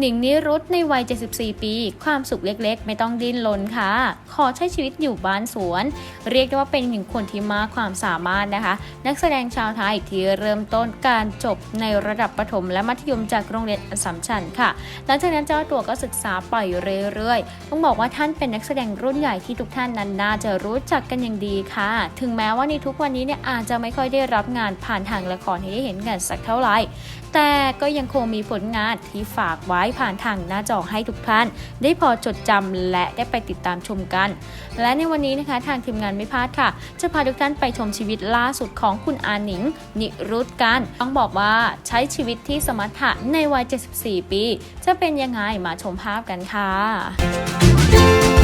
หนิงนิรุตในวัย 74 ปี ความสุขเล็กๆ ไม่ต้องดิ้นรนค่ะ ขอใช้ชีวิตอยู่บ้านสวน เรียกได้ว่าเป็นหนึ่งคนที่มากความสามารถนะคะ นักแสดงชาวไทยที่เริ่มต้นการจบในระดับประถมและมัธยมจากโรงเรียนอสัมชัญค่ะ หลังจากนั้นเจ้าตัวก็ศึกษาไปเรื่อยๆ ต้องบอกว่าท่านเป็นนักแสดงรุ่นใหญ่ที่ทุกท่านนั้นน่าจะรู้จักกันอย่างดีค่ะ ถึงแม้ว่าในทุกวันนี้เนี่ยอาจจะไม่ค่อยได้รับงานผ่านทางละครให้ได้เห็นกันสักเท่าไหร่แต่ก็ยังคงมีผลงานที่ฝากไว้ผ่านทางหน้าจอให้ทุกท่าน ได้พอจดจำและได้ไปติดตามชมกัน และในวันนี้นะคะทางทีมงานไม่พลาดค่ะ จะพาทุกท่านไปชมชีวิตล่าสุดของคุณอาหนิง นิรุตกัน ต้องบอกว่าใช้ชีวิตที่สมรรถะในวัย 74 ปี จะเป็นยังไงมาชมภาพกันค่ะ